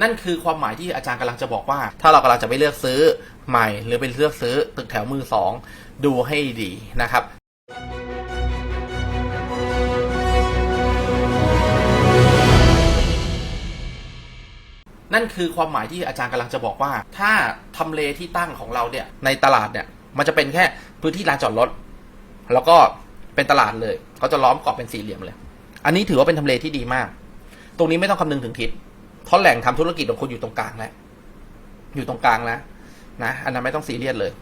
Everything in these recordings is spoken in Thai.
นั่นคือความหมายที่อาจารย์กำลังจะบอกว่า ถ้าเรากำลังจะไปเลือกซื้อใหม่ หรือไปเลือกซื้อตึกแถวมือสองดูให้ดีนะครับนั่นคือความหมายที่อาจารย์กำลังจะบอกว่า ถ้าทำเลที่ตั้งของเราเนี่ยในตลาดเนี่ย มันจะเป็นแค่พื้นที่ลานจอดรถแล้วก็เป็นตลาดเลยเขาจะล้อมกรอบเป็นสี่เหลี่ยมเลย อันนี้ถือว่าเป็นทำเลที่ดีมาก ตรงนี้ไม่ต้องคำนึงถึงทิศ เพราะแหล่งทำธุรกิจของคุณอยู่ตรงกลางแล้วอยู่ตรงกลางแล้วนะอันนั้นไม่ต้องซีเรียสเลย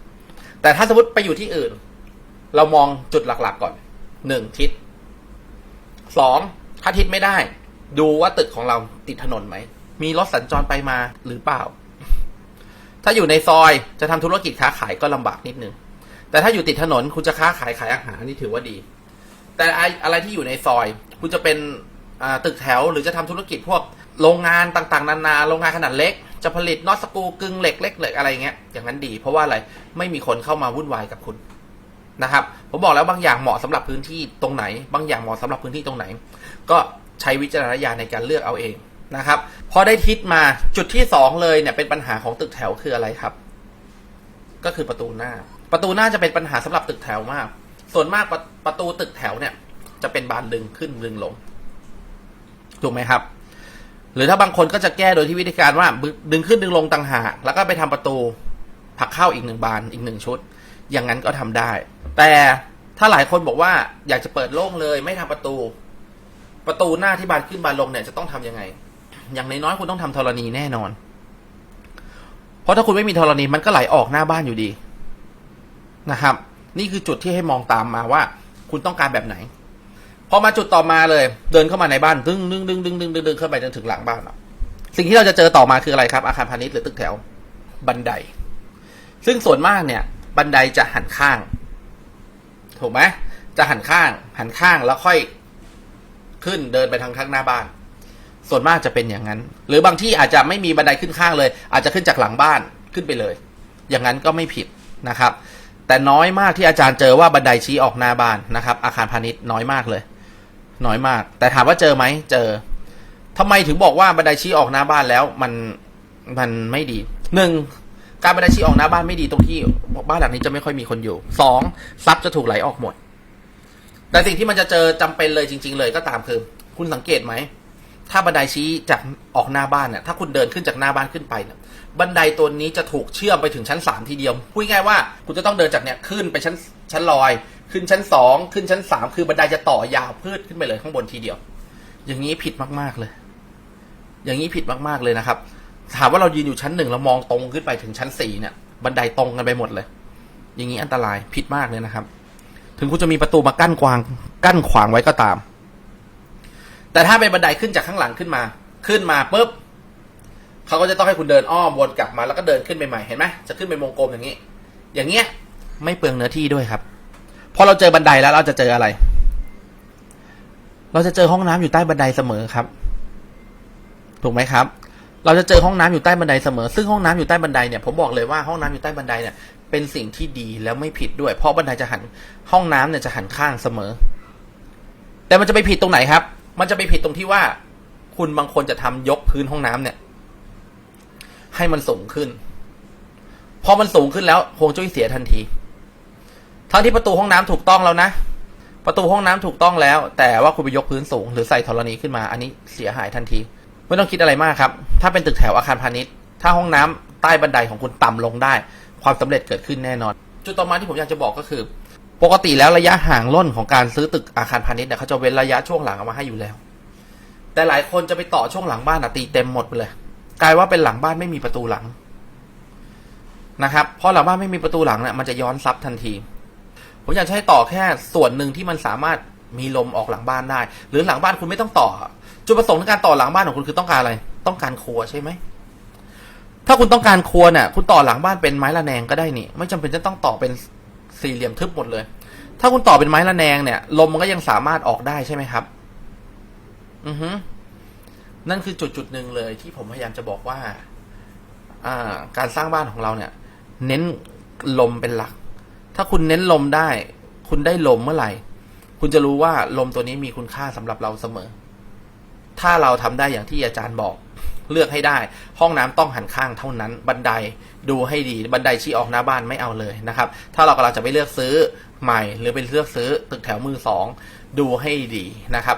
แต่ถ้าสมมติไปอยู่ที่อื่น เรามองจุดหลัก ๆ ก่อนหนึ่งทิศสองถ้าทิศไม่ได้ ดูว่าตึกของเราติดถนนไหม มีรถสัญจรไปมาหรือเปล่า ถ้าอยู่ในซอยจะทำธุรกิจค้าขายก็ลำบากนิดนึง แต่ถ้าอยู่ติดถนนคุณจะค้าขายขายอาหารนี่ถือว่าดี แต่อะไรที่อยู่ในซอย คุณจะเป็น ตึกแถว หรือจะทำธุรกิจพวกโรงงานต่างๆ นานาโรงงานขนาดเล็ก จะผลิตน็อตสกูกึ่งเหล็กเล็กเหล็กอะไรเงี้ยอย่างนั้นดีเพราะว่าอะไรไม่มีคนเข้ามาวุ่นวายกับคุณนะครับผมบอกแล้วบางอย่างเหมาะสำหรับพื้นที่ตรงไหน บางอย่างเหมาะสำหรับพื้นที่ตรงไหน ก็ใช้วิจารณญาณในการเลือกเอาเองนะครับพอได้ทิศมาจุดที่สองเลยเนี่ยเป็นปัญหาของตึกแถวคืออะไรครับ ก็คือประตูหน้า ประตูหน้าจะเป็นปัญหาสำหรับตึกแถวมาก ส่วนมากประประตูตึกแถวเนี่ย จะเป็นบานดึงขึ้นดึงลง ถูกไหมครับ หรือถ้าบางคนก็จะแก้โดยที่วิธีการว่า ดึงขึ้นดึงลงต่างหาก แล้วก็ไปทำประตูผักเข้าอีกหนึ่งบานอีกหนึ่งชุด อย่างนั้นก็ทำได้ แต่ถ้าหลายคนบอกว่าอยากจะเปิดโล่งเลย ไม่ทำประตู ประตูหน้าที่บานขึ้นบานลงเนี่ยจะต้องทำยังไง อย่างน้อยๆคุณต้องทำธรณีแน่นอน เพราะถ้าคุณไม่มีธรณีมันก็ไหลออกหน้าบ้านอยู่ดีนะครับ นี่คือจุดที่ให้มองตามมาว่า คุณต้องการแบบไหน พอมาจุดต่อมาเลย เดินเข้ามาในบ้านดึงดึงดึงดึงดึงดึงดึงเข้าไปจนถึงหลังบ้านสิ่งที่เราจะเจอต่อมาคืออะไรครับ อาคารพาณิชย์หรือตึกแถว บันได ซึ่งส่วนมากเนี่ย บันไดจะหันข้าง ถูกไหมจะหันข้าง หันข้างแล้วค่อยขึ้นเดินไปทางข้างหน้าบ้าน ส่วนมากจะเป็นอย่างนั้น หรือบางที่อาจจะไม่มีบันไดขึ้นข้างเลย อาจจะขึ้นจากหลังบ้านขึ้นไปเลย อย่างนั้นก็ไม่ผิดนะครับ แต่น้อยมากที่อาจารย์เจอว่าบันไดชี้ออกหน้าบ้านนะครับ อาคารพาณิชย์น้อยมากเลย น้อยมาก แต่ถามว่าเจอไหมเจอทำไมถึงบอกว่าบันไดชี้ออกหน้าบ้านแล้ว มันมันไม่ดีหนึ่งการบันไดชี้ออกหน้าบ้านไม่ดีตรงที่บ้านหลังนี้จะไม่ค่อยมีคนอยู่สองทรัพย์จะถูกไหลออกหมดแต่สิ่งที่มันจะเจอจำเป็นเลยจริง ๆ เลยก็ตามคือ คุณสังเกตไหม ถ้าบันไดชี้จากออกหน้าบ้านเนี่ยถ้าคุณเดินขึ้นจากหน้าบ้านขึ้นไปเนี่ยบันไดตัวนี้จะถูกเชื่อมไปถึงชั้นสามทีเดียวพูดง่ายว่าคุณจะต้องเดินจากเนี่ยขึ้นไปชั้นชั้นลอย ขึ้นชั้นสองขึ้นชั้นสามคือบันไดจะต่อยาวพืดขึ้นไปเลยข้างบนทีเดียว อย่างนี้ผิดมากๆเลย อย่างนี้ผิดมากๆเลยนะครับ ถามว่าเรายืนอยู่ชั้นหนึ่งเรามองตรงขึ้นไปถึงชั้นสี่เนี่ย บันไดตรงกันไปหมดเลย อย่างนี้อันตรายผิดมากเลยนะครับ ถึงคุณจะมีประตูมากั้นกวางกั้นขวางไว้ก็ตาม แต่ถ้าเป็นบันไดขึ้นจากข้างหลังขึ้นมา ขึ้นมาปุ๊บเขาก็จะต้องให้คุณเดินอ้อมวนกลับมาแล้วก็เดินขึ้นไปใหม่เห็นไหมจะขึ้นไปวงกลมอย่างนี้ อย่างเงี้ย ไม่เปลืองเนื้อที่ด้วยครับพอเราเจอบันไดแล้วเราจะเจออะไร เราจะเจอห้องน้ำอยู่ใต้บันไดเสมอครับ ถูกไหมครับ เราจะเจอห้องน้ำอยู่ใต้บันไดเสมอ ซึ่งห้องน้ำอยู่ใต้บันไดเนี่ยผมบอกเลยว่าห้องน้ำอยู่ใต้บันไดเนี่ยเป็นสิ่งที่ดีแล้วไม่ผิดด้วย เพราะบันไดจะหันห้องน้ำเนี่ยจะหันข้างเสมอ แต่มันจะไปผิดตรงไหนครับ มันจะไปผิดตรงที่ว่า คุณบางคนจะทำยกพื้นห้องน้ำเนี่ย ให้มันสูงขึ้น พอมันสูงขึ้นแล้วฮวงจุ้ยเสียทันที ทั้งที่ประตูห้องน้ำถูกต้องแล้วนะประตูห้องน้ำถูกต้องแล้ว แต่ว่าคุณไปยกพื้นสูง หรือใส่ธรณีขึ้นมา อันนี้เสียหายทันที ไม่ต้องคิดอะไรมากครับ ถ้าเป็นตึกแถวอาคารพาณิชย์ ถ้าห้องน้ำใต้บันไดของคุณต่ำลงได้ ความสำเร็จเกิดขึ้นแน่นอน จุดต่อมาที่ผมอยากจะบอกก็คือ ปกติแล้วระยะห่างล่นของการซื้อตึกอาคารพาณิชย์เนี่ยเขาจะเว้นระยะช่วงหลังเอามาให้อยู่แล้ว แต่หลายคนจะไปต่อช่วงหลังบ้านอะตีเต็มหมดไปเลย กลายว่าเป็นหลังบ้านไม่มีประตูหลังนะครับ เพราะหลังบ้านไม่มีประตูหลังเนี่ยมันจะย้อนซับทันที ผมอยากให้ต่อแค่ส่วนหนึ่งที่มันสามารถมีลมออกหลังบ้านได้ หรือหลังบ้านคุณไม่ต้องต่อ จุดประสงค์ในการต่อหลังบ้านของคุณคือต้องการอะไร ต้องการครัวใช่ไหมถ้าคุณต้องการครัวเนี่ยคุณต่อหลังบ้านเป็นไม้ระแนงก็ได้นี่ ไม่จำเป็นจะต้องต่อเป็นสี่เหลี่ยมทึบหมดเลย ถ้าคุณต่อเป็นไม้ระแนงเนี่ย ลมมันก็ยังสามารถออกได้ใช่ไหมครับ อือฮึนั่นคือจุดจุดหนึ่งเลยที่ผมพยายามจะบอกว่า อ่า การสร้างบ้านของเราเนี่ย เน้นลมเป็นหลัก ถ้าคุณเน้นลมได้ คุณได้ลมเมื่อไหร่ คุณจะรู้ว่าลมตัวนี้มีคุณค่าสำหรับเราเสมอ ถ้าเราทำได้อย่างที่อาจารย์บอก เลือกให้ได้ ห้องน้ำต้องหันข้างเท่านั้น บันไดดูให้ดี บันไดชี้ออกหน้าบ้านไม่เอาเลยนะครับ ถ้าเรากำลังจะไปเลือกซื้อใหม่ หรือไปเลือกซื้อตึกแถวมือสองดูให้ดีนะครับ